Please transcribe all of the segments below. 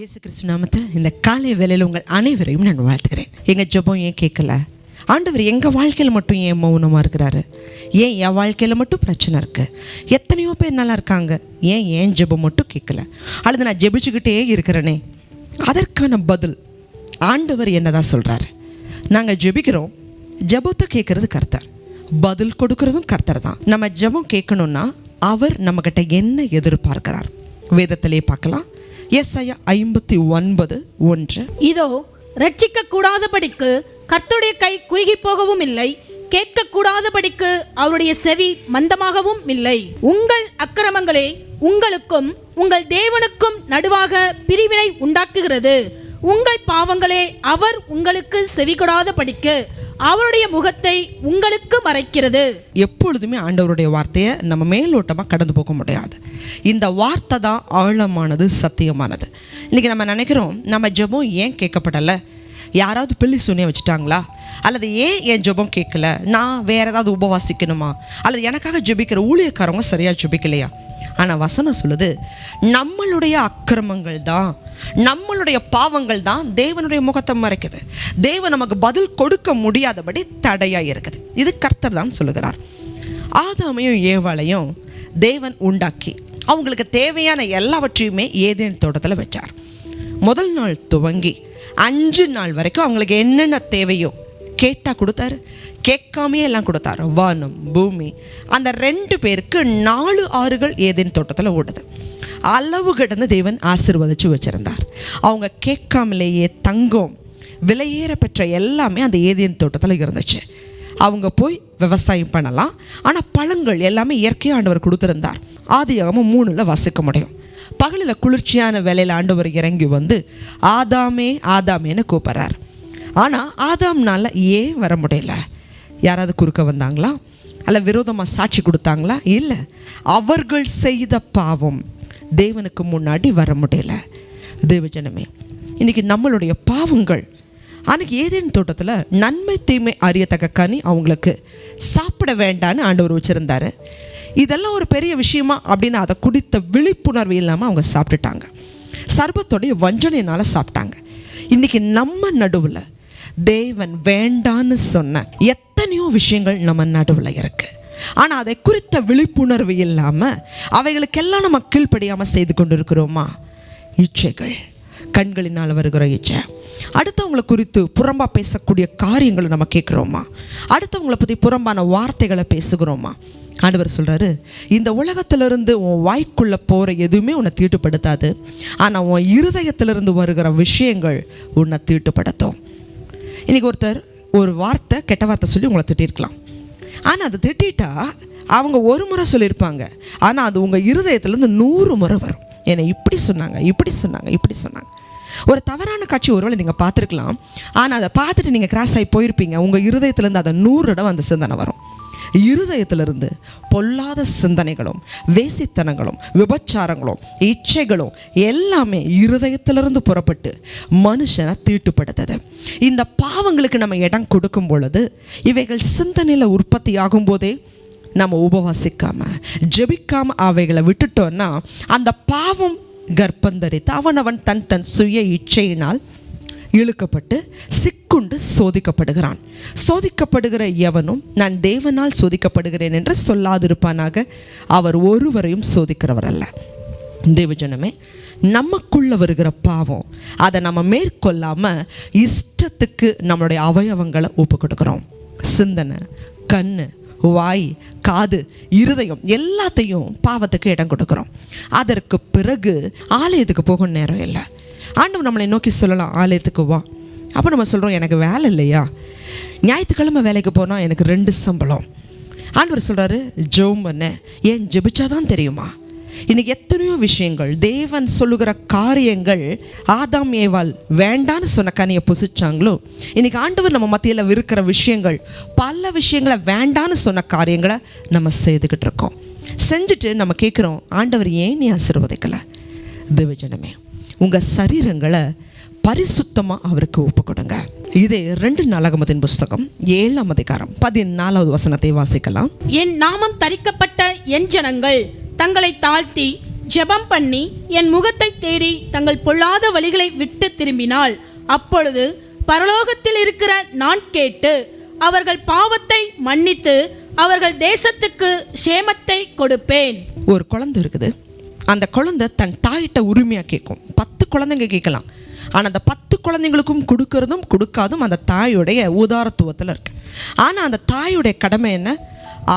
இயேசு கிறிஸ்து நாமத்தில் இந்த காலை வேலையில் உங்கள் அனைவரையும் நான் வாழ்த்துக்கிறேன் எங்கள் ஜெபம் ஏன் கேட்கல? ஆண்டவர் எங்கள் வாழ்க்கையில் மட்டும் ஏன் மௌனமாக இருக்கிறாரு? ஏன் என் வாழ்க்கையில் மட்டும் பிரச்சனை இருக்குது எத்தனையோ பேர் நல்லா இருக்காங்க. ஏன் ஏன் ஜெபம் மட்டும் கேட்கல? அல்லது நான் ஜெபிச்சுக்கிட்டே இருக்கிறேனே? அதற்கான பதில் ஆண்டவர் என்னதான் சொல்கிறார் நாங்கள் ஜெபிக்கிறோம். ஜெபத்தை கேட்குறது கர்த்தர். பதில் கொடுக்கறதும் கர்த்தர் தான். நம்ம ஜெபம் கேட்கணுன்னா அவர் நம்மக்கிட்ட என்ன எதிர்பார்க்கிறார்? வேதத்திலே பார்க்கலாம். எஸ்ஐயா ஐம்பத்தி ஒன்பது ஒன்று. இதோ ரட்சிக்க கூடாதபடிக்கு கர்த்தருடைய கை குறுகி போகவும் இல்லை கேட்க கூடாதபடிக்கு அவருடைய செவி மந்தமாகவும் இல்லை. உங்கள் அக்கிரமங்களே உங்களுக்கும் உங்கள் தேவனுக்கும் நடுவாக பிரிவினை உண்டாக்குகிறது. உங்கள் பாவங்களே அவர் உங்களுக்கு செவி கொடாதபடிக்கு அவருடைய முகத்தை உங்களுக்கு மறைக்கிறது. எப்பொழுதுமே ஆண்டவருடைய வார்த்தையை நம்ம மேலோட்டமாக கடந்து போக முடியாது. இந்த வார்த்தை தான் ஆழமானது சத்தியமானது. இன்றைக்கி நம்ம நினைக்கிறோம் நம்ம ஜெபம் ஏன் கேட்கப்படலை? யாராவது பிள்ளை சுனிய வச்சுட்டாங்களா? அல்லது ஏன் என் ஜெபம் கேட்கல? நான் வேற ஏதாவது உபவாசிக்கணுமா? அல்லது எனக்காக ஜெபிக்கிற ஊழியக்காரவங்க சரியாக ஜெபிக்கலையா? ஆனால் வசனம் சொல்லுது நம்மளுடைய அக்கிரமங்கள் தான் நம்மளுடைய பாவங்கள் தான் தேவனுடைய முகத்தை மறைக்குது. தேவன் நமக்கு பதில் கொடுக்க முடியாதபடி தடையாக இருக்குது. இது கர்த்தர் தான் சொல்லுகிறார். ஆதாமையும் ஏவாளையும் தேவன் உண்டாக்கி அவங்களுக்கு தேவையான எல்லாவற்றையுமே ஏதேன் தோட்டத்தில் வச்சார். முதல் நாள் துவங்கி அஞ்சு நாள் வரைக்கும் அவங்களுக்கு என்னென்ன தேவையோ கேட்டால் கொடுத்தாரு. கேட்காமையே எல்லாம் கொடுத்தாரு. வானம் பூமி அந்த ரெண்டு பேருக்கு நாலு ஆறுகள் ஏதேன் தோட்டத்தில் ஓடுது. அளவு கிடந்து தேவன் ஆசிர்வதிச்சு வச்சிருந்தார். அவங்க கேட்காமலேயே தங்கம் விலையேற பெற்ற எல்லாமே அந்த ஏதியன் தோட்டத்தில் இருந்துச்சு. அவங்க போய் விவசாயம் பண்ணலாம். ஆனால் பழங்கள் எல்லாமே இயற்கையாக ஆண்டவர் கொடுத்துருந்தார். ஆதியாகமும் மூணில் வசிக்க முடியும். பகலில் குளிர்ச்சியான வேலையில் ஆண்டவர் இறங்கி வந்து ஆதாமே ஆதாமேன்னு கூப்பிட்றார். ஆனால் ஆதாம்னால ஏன் வர முடியல? யாராவது குறுக்க வந்தாங்களா? அல்ல விரோதமாக சாட்சி கொடுத்தாங்களா? இல்லை. அவர்கள் செய்த பாவம் தேவனுக்கு முன்னாடி வர முடியல தேவஜனமே இன்றைக்கி நம்மளுடைய பாவங்கள் அன்றைக்கி ஏதேன் தோட்டத்தில் நன்மை தீமை அறியத்தக்க கனி அவங்களுக்கு சாப்பிட வேண்டான்னு ஆண்டவர் வச்சுருந்தார். இதெல்லாம் ஒரு பெரிய விஷயமா அப்படின்னு அதை குடித்த விழிப்புணர்வு இல்லாமல் அவங்க சாப்பிட்டுட்டாங்க. சர்பத்தோடைய வஞ்சனையினால் சாப்பிட்டாங்க. இன்றைக்கி நம்ம நடுவில் தேவன் வேண்டான்னு சொன்ன எத்தனையோ விஷயங்கள் நம்ம நடுவில் இருக்குது ஆனால் அதை குறித்த விழிப்புணர்வு இல்லாமல் அவைகளுக்கெல்லாம் நம்ம கீழ்ப்படியாமல் செய்து கொண்டிருக்கிறோமா? இச்சைகள். கண்களினால் வருகிற இச்சை. அடுத்தவங்களை குறித்து புறம்பாக பேசக்கூடிய காரியங்களை நம்ம கேட்குறோமா? அடுத்தவங்களை பற்றி புறம்பான வார்த்தைகளை பேசுகிறோமா? ஆண்டவர் சொல்கிறாரு இந்த உலகத்திலிருந்து உன் வாய்க்குள்ளே போகிற எதுவுமே உன்னை தீட்டுப்படுத்தாது. ஆனால் உன் இருதயத்திலிருந்து வருகிற விஷயங்கள் உன்னை தீட்டுப்படுத்தும். இன்றைக்கி ஒருத்தர் ஒரு வார்த்தை கெட்ட வார்த்தை சொல்லி உங்களை திட்டிருக்கலாம். ஆனால் அதை திட்டா அவங்க ஒரு முறை சொல்லியிருப்பாங்க. ஆனால் அது உங்கள் இருதயத்துலேருந்து நூறு முறை வரும். என்னை இப்படி சொன்னாங்க இப்படி சொன்னாங்க இப்படி சொன்னாங்க. ஒரு தவறான காட்சி ஒருவேளை நீங்கள் பார்த்துருக்கலாம். ஆனால் அதை பார்த்துட்டு நீங்கள் கிராஸ் ஆகி போயிருப்பீங்க. உங்கள் இருதயத்துலேருந்து அதை நூறு இடம் அந்த சிந்தனை வரும். இருதயத்திலிருந்து பொல்லாத சிந்தனைகளும் வேசித்தனங்களும் விபச்சாரங்களும் இச்சைகளும் எல்லாமே இருதயத்திலிருந்து புறப்பட்டு மனுஷனை தீட்டுப்படுத்துது. இந்த பாவங்களுக்கு நம்ம இடம் கொடுக்கும் பொழுது இவைகள் சிந்தனையில் உற்பத்தி ஆகும் போதே நம்ம உபவாசிக்காமல் ஜெபிக்காமல் அவைகளை விட்டுட்டோன்னா அந்த பாவம் கர்ப்பந்தரித்து அவனவன் தன் தன் சுய இச்சையினால் இழுக்கப்பட்டு சிக்குண்டு சோதிக்கப்படுகிறான். சோதிக்கப்படுகிற எவனும் நான் தேவனால் சோதிக்கப்படுகிறேன் என்று சொல்லாதிருப்பானாக அவர் ஒருவரையும் சோதிக்கிறவர் அல்ல. தேவஜனமே நமக்குள்ள வருகிற பாவம் அதை நம்ம மேற்கொள்ளாமல் இஷ்டத்துக்கு நம்மளுடைய அவயவங்களை ஒப்பு கொடுக்குறோம் சிந்தனை கண் வாய் காது இருதயம் எல்லாத்தையும் பாவத்துக்கு இடம் கொடுக்குறோம். அதற்கு பிறகு ஆலயத்துக்கு போக நேரம் இல்லை. ஆண்டவர் நம்மளை நோக்கி சொல்லலாம் ஆலயத்துக்கு வா. அப்போ நம்ம சொல்கிறோம் எனக்கு வேலை இல்லையா? ஞாயிற்றுக்கிழமை வேலைக்கு போனால் எனக்கு ரெண்டு சம்பளம். ஆண்டவர் சொல்கிறாரு ஜெபம் பண்ண. ஏன் ஜெபிச்சாதான் தெரியுமா? இன்னைக்கு எத்தனையோ விஷயங்கள் தேவன் சொல்லுகிற காரியங்கள் ஆதாம் ஏவால் வேண்டான்னு சொன்ன கனியை புசிச்சாங்களோ? இன்னைக்கு ஆண்டவர் நம்ம மத்தியில் இருக்கிற விஷயங்கள் பல விஷயங்களை வேண்டான்னு சொன்ன காரியங்களை நம்ம செய்துக்கிட்டு இருக்கோம். செஞ்சுட்டு நம்ம கேட்குறோம் ஆண்டவர் ஏன் நீ ஆசீர்வதிக்கலை? தேவஜனமே உங்கள் சரீரங்களை பரிசுத்தமாக அவருக்கு ஒப்பு கொடுங்க இதே ரெண்டு நாளகமத்தின் புஸ்தகம் ஏழாம் அதிகாரம் பதினாலாவது வசனத்தை வாசிக்கலாம். என் நாமம் தரிக்கப்பட்ட என் ஜனங்கள் தங்களை தாழ்த்தி ஜெபம் பண்ணி என் முகத்தை தேடி தங்கள் பொல்லாத வழிகளை விட்டு திரும்பினால் அப்பொழுது பரலோகத்தில் இருக்கிற நான் கேட்டு அவர்கள் பாவத்தை மன்னித்து அவர்கள் தேசத்துக்கு சேமத்தை கொடுப்பேன். ஒரு குழந்தை இருக்குது. அந்த குழந்தை தன் தாயிட்ட உரிமையாக கேட்கும். பத்து குழந்தைங்க கேட்கலாம். ஆனால் அந்த பத்து குழந்தைங்களுக்கும் கொடுக்கறதும் கொடுக்காதும் அந்த தாயுடைய உதாரத்துவத்தில் இருக்கு. ஆனால் அந்த தாயுடைய கடமை என்ன?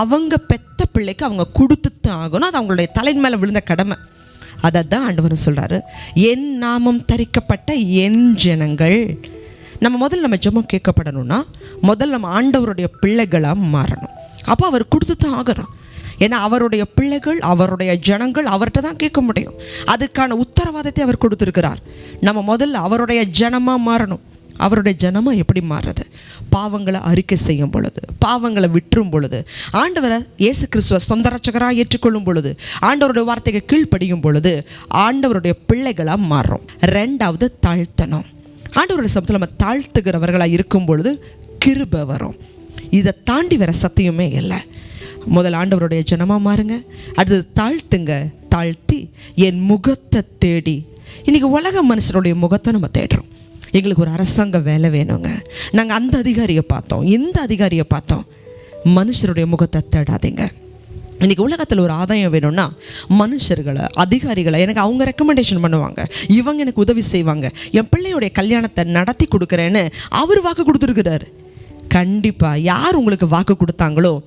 அவங்க பெத்த பிள்ளைக்கு அவங்க கொடுத்துத்தான் ஆகணும். அது அவங்களுடைய தலையின் மேலே விழுந்த கடமை. அதை தான் ஆண்டவர் சொல்கிறாரு என் நாமம் தரிக்கப்பட்ட என் ஜனங்கள். நம்ம முதல்ல நம்ம ஜெபம் கேட்கப்படணும்னா முதல்ல நம்ம ஆண்டவருடைய பிள்ளைகளாக மாறணும். அப்போ அவர் கொடுத்து தான் ஆகிறோம் ஏன்னா அவருடைய பிள்ளைகள் அவருடைய ஜனங்கள் அவர்கிட்ட தான் கேட்க முடியும். அதுக்கான உத்தரவாதத்தை அவர் கொடுத்துருக்கிறார். நம்ம முதல்ல அவருடைய ஜனமாக மாறணும். அவருடைய ஜனமாக எப்படி மாறுறது? பாவங்களை அறிக்கை செய்யும் பொழுது பாவங்களை விட்டுரும் பொழுது ஆண்டவரை இயேசு கிறிஸ்துவ சொந்தரட்சகராக ஏற்றுக்கொள்ளும் பொழுது ஆண்டவருடைய வார்த்தைக்கு கீழ்ப்படியும் பொழுது ஆண்டவருடைய பிள்ளைகளாக மாறுறோம். ரெண்டாவது தாழ்த்தணும். ஆண்டவருடைய சமத்தில் நம்ம தாழ்த்துகிறவர்களாக இருக்கும் பொழுது கிருப வரும். இதை தாண்டி வர சத்தியமே இல்லை. முதல் ஆண்டவருடைய ஜனமாக மாறுங்க. அடுத்தது தாழ்த்துங்க. தாழ்த்தி என் முகத்தை தேடி. இன்றைக்கி உலக மனுஷனுடைய முகத்தை நம்ம தேடுறோம். எங்களுக்கு ஒரு அரசாங்க வேலை வேணுங்க. நாங்கள் அந்த அதிகாரியை பார்த்தோம். இந்த அதிகாரியை பார்த்தோம். மனுஷருடைய முகத்தை தேடாதீங்க. இன்றைக்கி உலகத்தில் ஒரு ஆதாயம் வேணும்னா மனுஷர்களை அதிகாரிகளை எனக்கு அவங்க ரெக்கமெண்டேஷன் பண்ணுவாங்க. இவங்க எனக்கு உதவி செய்வாங்க. என் பிள்ளையுடைய கல்யாணத்தை நடத்தி கொடுக்குறேன்னு அவர் வாக்கு கொடுத்துருக்குறாரு. கண்டிப்பாக யார் உங்களுக்கு வாக்கு கொடுத்தாங்களோ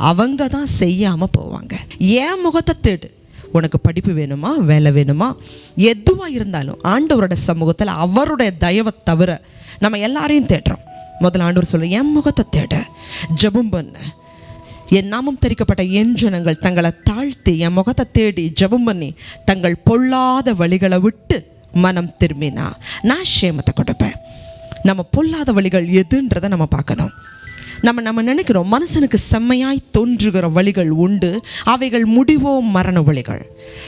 அவங்க தான் செய்யாமல் போவாங்க. ஏன் முகத்தை தேடு? உனக்கு படிப்பு வேணுமா? வேலை வேணுமா? எதுவாக இருந்தாலும் ஆண்டவரோட சமூகத்தில் அவருடைய தயவை தவிர நம்ம எல்லாரையும் தேடுறோம். முதல்ல ஆண்டவர் சொல்ல என் முகத்தை தேட. ஜெபம் பண்ண. என் நாமம் தெரிக்கப்பட்ட என் ஜனங்கள் தங்களை தாழ்த்தி என் முகத்தை தேடி ஜெபம் பண்ணி தங்கள் பொல்லாத வழிகளை விட்டு மனம் திரும்பினா நான் சேமத்தை கொடுப்பேன். நம்ம பொல்லாத வழிகள் எதுன்றதை நம்ம பார்க்கணும். நம்ம நம்ம நினைக்கிறோம் மனுஷனுக்கு செம்மையாய் தோன்றுகிற வழிகள் உண்டு. அவைகள் முடிவோ மரண வழிகள்.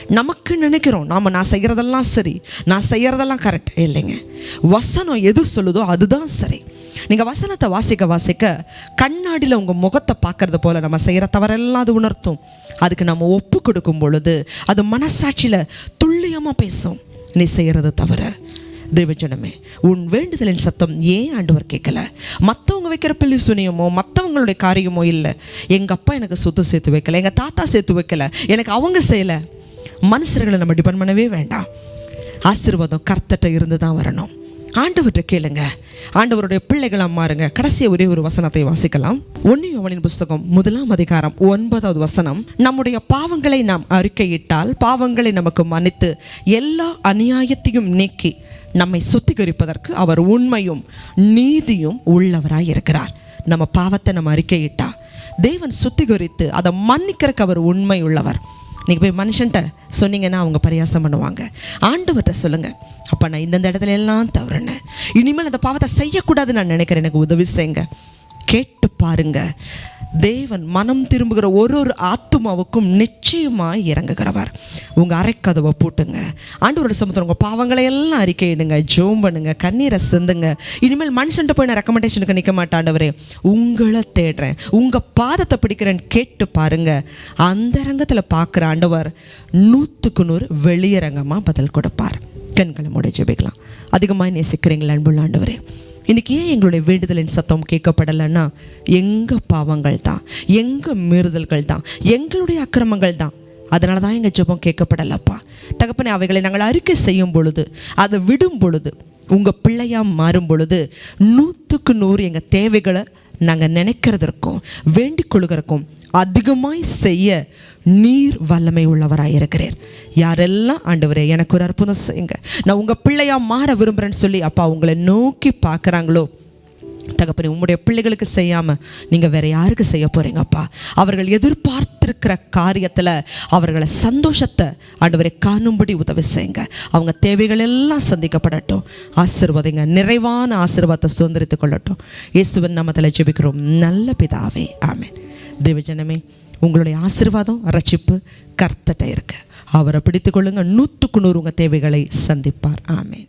நமக்கு நினைக்கிறோம் நாம் நான் செய்கிறதெல்லாம் சரி. நான் செய்கிறதெல்லாம் கரெக்ட் இல்லைங்க. வசனம் எது சொல்லுதோ அதுதான் சரி. நீங்கள் வசனத்தை வாசிக்க வாசிக்க கண்ணாடியில் உங்கள் முகத்தை பார்க்கறது போல் நம்ம செய்கிற தவறெல்லாம் அது உணர்த்தும். அதுக்கு நம்ம ஒப்பு கொடுக்கும் பொழுது அது மனசாட்சியில் துல்லியமாக பேசும். நீ செய்கிறது தவிர தேவஜனமே உன் வேண்டுதலின் சத்தம் ஏன் ஆண்டவர் கேட்கல? மற்றவங்க வைக்கிற பிள்ளை சுனியமோ மற்றவங்களுடைய காரியமோ இல்லை. எங்கள் அப்பா எனக்கு சொத்து சேர்த்து வைக்கல எங்கள் தாத்தா சேர்த்து வைக்கல எனக்கு அவங்க செய்யலை. மனுஷர்களை நம்ம டிபெண்ட் பண்ணவே வேண்டாம். ஆசீர்வாதம் கர்த்தட்ட இருந்து தான் வரணும். ஆண்டவர்கிட்ட கேளுங்க. ஆண்டவருடைய பிள்ளைகளாக மாறுங்க. கடைசிய ஒரே ஒரு வசனத்தை வாசிக்கலாம். ஒன்னிய அவனின் புஸ்தகம் முதலாம் அதிகாரம் ஒன்பதாவது வசனம். நம்முடைய பாவங்களை நாம் அறிக்கையிட்டால் பாவங்களை நமக்கு மன்னித்து எல்லா அநியாயத்தையும் நீக்கி நம்மை சுத்திகரிப்பதற்கு அவர் உண்மையும் நீதியும் உள்ளவராய் இருக்கிறார். நம்ம பாவத்தை நம்ம அறிக்கையிட்டா தேவன் சுத்திகரித்து அதை மன்னிக்கிறதுக்கு அவர் உண்மை உள்ளவர் நீங்கள் போய் மனுஷன்ட்ட சொன்னீங்கன்னா அவங்க பரியாசம் பண்ணுவாங்க. ஆண்டவர்கிட்ட சொல்லுங்கள் அப்போ நான் இந்தந்த இடத்துல எல்லாம் தவறுனேன். இனிமேல் அந்த பாவத்தை செய்யக்கூடாதுன்னு நான் நினைக்கிறேன். எனக்கு உதவி செய்யுங்க. கேட்டு பாருங்கள் தேவன் மனம் திரும்புகிற ஒரு ஒரு ஆத்துமாவுக்கும் நிச்சயமாக இறங்குகிறவர். உங்கள் அரைக்கதவை பூட்டுங்க. ஆண்டவரோட சமத்தில் உங்கள் பாவங்களை எல்லாம் அறிக்கையிடுங்க ஜோம் பண்ணுங்க கண்ணீரை சிந்துங்க. இனிமேல் மனுஷன்ட்ட போய் நான் ரெக்கமெண்டேஷனுக்கு நிற்க மாட்டாண்டவரே உங்களை தேடுறேன். உங்கள் பாதத்தை பிடிக்கிறேன்னு கேட்டு பாருங்க. அந்த ரங்கத்தில் பார்க்குற ஆண்டவர் நூற்றுக்கு நூறு வெளியரங்கமாக பதில் கொடுப்பார். கண்களை மூட ஜெபிக்கலாம். அதிகமாக நேசிக்கிறீங்களா அன்புள்ள ஆண்டவரே. இன்றைக்கி ஏன் எங்களுடைய வேண்டுதலின் சத்தம் கேட்கப்படலைன்னா எங்கள் பாவங்கள் தான் எங்கள் மீறுதல்கள் தான் எங்களுடைய அக்கிரமங்கள் தான். அதனால தான் எங்கள் ஜெபம் கேட்கப்படலப்பா. தகப்பனே அவைகளை நாங்கள் அறிக்கை செய்யும் பொழுது அதை விடும் பொழுது உங்கள் பிள்ளையாக மாறும் பொழுது நூற்றுக்கு நூறு எங்கள் தேவைகளை நாங்கள் நினைக்கிறதற்கும் வேண்டிக் கொள்கிறக்கும் அதிகமாய் செய்ய நீர் வல்லமை உள்ளவராக இருக்கிறீர். யாரெல்லாம் ஆண்டவரே எனக்கு ஒரு அற்புதம் செய்யுங்க. நான் உங்கள் பிள்ளையாக மாற விரும்புகிறேன்னு சொல்லி அப்பா உங்களை நோக்கி பார்க்குறாங்களோ? தகப்பனே உங்களுடைய பிள்ளைகளுக்கு செய்யாமல் நீங்கள் வேற யாருக்கு செய்ய போகிறீங்கப்பா அவர்கள் எதிர்பார்த்திருக்கிற காரியத்தில் அவர்களை சந்தோஷத்தை ஆண்டவரை காணும்படி உதவி செய்யுங்க. அவங்க தேவைகள் எல்லாம் சந்திக்கப்படட்டும். ஆசிர்வாதங்க. நிறைவான ஆசீர்வாதத்தை சுதந்திரித்துக் கொள்ளட்டும். இயேசுவின் நாமத்தில் ஜெபிக்கிறோம். நல்ல பிதாவே. ஆமேன். தேவஜனமே உங்களுடைய ஆசீர்வாதம் ரட்சிப்பு கர்த்தட்ட இருக்கு. அவரை பிடித்துக்கொள்ளுங்க நூற்றுக்கு நூறு உங்கள் தேவைகளை சந்திப்பார். ஆமேன்.